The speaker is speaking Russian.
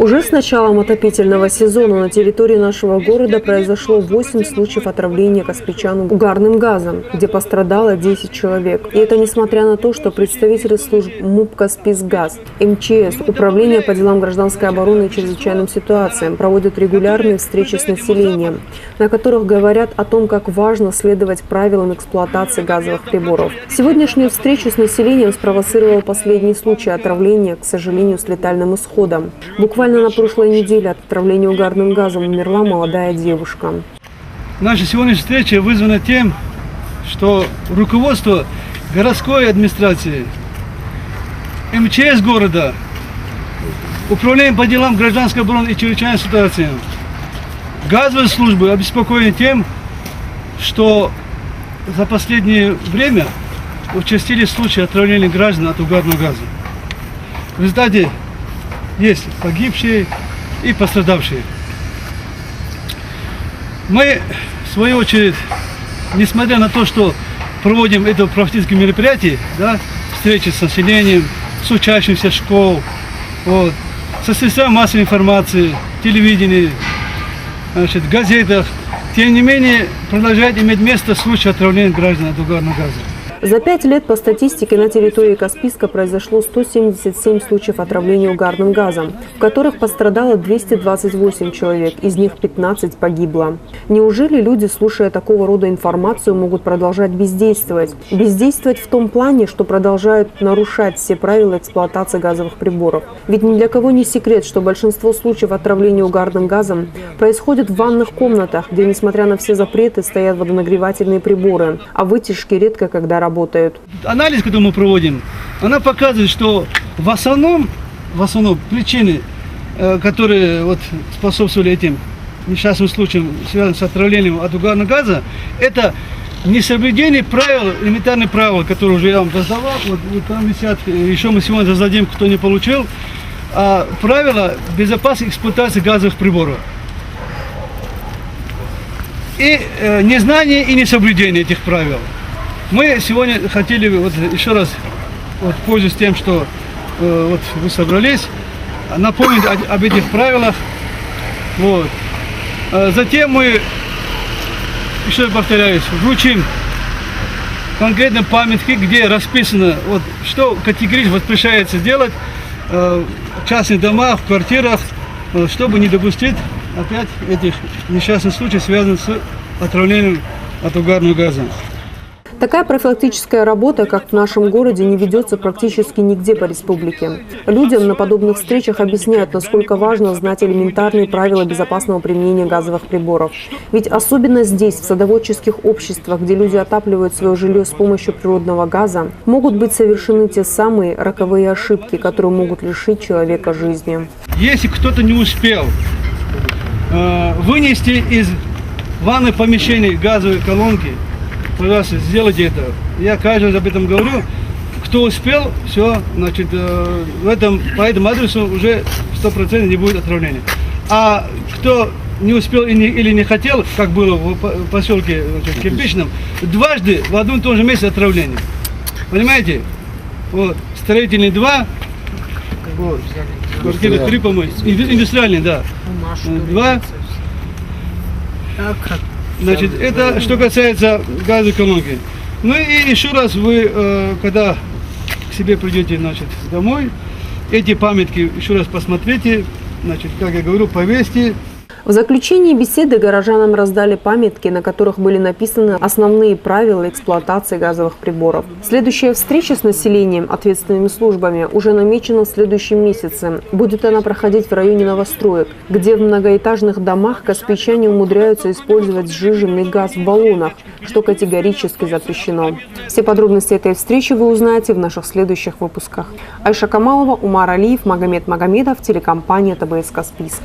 Уже с началом отопительного сезона на территории нашего города произошло 8 случаев отравления каспичан угарным газом, где пострадало 10 человек. И это несмотря на то, что представители служб МУП «Каспийсгаз», МЧС, Управление по делам гражданской обороны и чрезвычайным ситуациям проводят регулярные встречи с населением, на которых говорят о том, как важно следовать правилам эксплуатации газовых приборов. Сегодняшнюю встречу с населением спровоцировал последний случай отравления, к сожалению, с летальным исходом. Буквально Буквально на прошлой неделе от отравления угарным газом умерла молодая девушка. Наша сегодняшняя встреча вызвана тем, что руководство городской администрации, МЧС города, Управление по делам гражданской обороны и чрезвычайной ситуации, газовые службы обеспокоены тем, что за последнее время участились случаи отравления граждан от угарного газа. В результате есть погибшие и пострадавшие. Мы, в свою очередь, несмотря на то, что проводим это практическое мероприятие, да, встречи с населением, с учащимися школ, вот, со средствами массовой информации, телевидении, значит, газетах, тем не менее продолжает иметь место случай отравления граждан от угарного газа. За пять лет по статистике на территории Каспийска произошло 177 случаев отравления угарным газом, в которых пострадало 228 человек, из них 15 погибло. Неужели люди, слушая такого рода информацию, могут продолжать бездействовать? Бездействовать в том плане, что продолжают нарушать все правила эксплуатации газовых приборов. Ведь ни для кого не секрет, что большинство случаев отравления угарным газом происходит в ванных комнатах, где, несмотря на все запреты, стоят водонагревательные приборы, а вытяжки редко когда работают работают. Анализ, который мы проводим, она показывает, что в основном, в основном причины, э, которые вот способствовали этим несчастным случаям, связанным с отравлением от угарного газа, это несоблюдение правил, элементарных правил, которые уже я вам раздавал, вот, вот там висят, еще мы сегодня раздадим, кто не получил, а, правила безопасной эксплуатации газовых приборов. И э, незнание и несоблюдение этих правил. Мы сегодня хотели вот еще раз, вот, пользуясь тем, что э, вот вы собрались, напомнить о, об этих правилах. Вот. А затем мы, еще повторяюсь, вручим конкретно памятки, где расписано, вот, что категорически воспрещается делать э, в частных домах, в квартирах, э, чтобы не допустить опять этих несчастных случаев, связанных с отравлением от угарного газа. Такая профилактическая работа, как в нашем городе, не ведется практически нигде по республике. Людям на подобных встречах объясняют, насколько важно знать элементарные правила безопасного применения газовых приборов. Ведь особенно здесь, в садоводческих обществах, где люди отапливают свое жилье с помощью природного газа, могут быть совершены те самые роковые ошибки, которые могут лишить человека жизни. Если кто-то не успел э, вынести из ванной помещения газовые колонки, пожалуйста, сделайте это. Я каждый раз об этом говорю. Кто успел, все, значит, э, в этом, по этому адресу уже 100% не будет отравления. А кто не успел и не, или не хотел, как было в поселке значит, Кирпичном, дважды в одном и том же месте отравление. Понимаете? Вот, строительный два, вот, квартира три, по-моему, индустриальный, да. Два. Значит, это что касается газоэкономики. Ну и еще раз вы, э, когда к себе придете, значит, домой, эти памятки еще раз посмотрите, значит, как я говорю, повесьте, в заключении беседы горожанам раздали памятки, на которых были написаны основные правила эксплуатации газовых приборов. Следующая встреча с населением, ответственными службами, уже намечена в следующем месяце. Будет она проходить в районе новостроек, где в многоэтажных домах каспийчане умудряются использовать сжиженный газ в баллонах, что категорически запрещено. Все подробности этой встречи вы узнаете в наших следующих выпусках. Айша Камалова, Умар Алиев, Магомед Магомедов, телекомпания ТБС «Каспийск».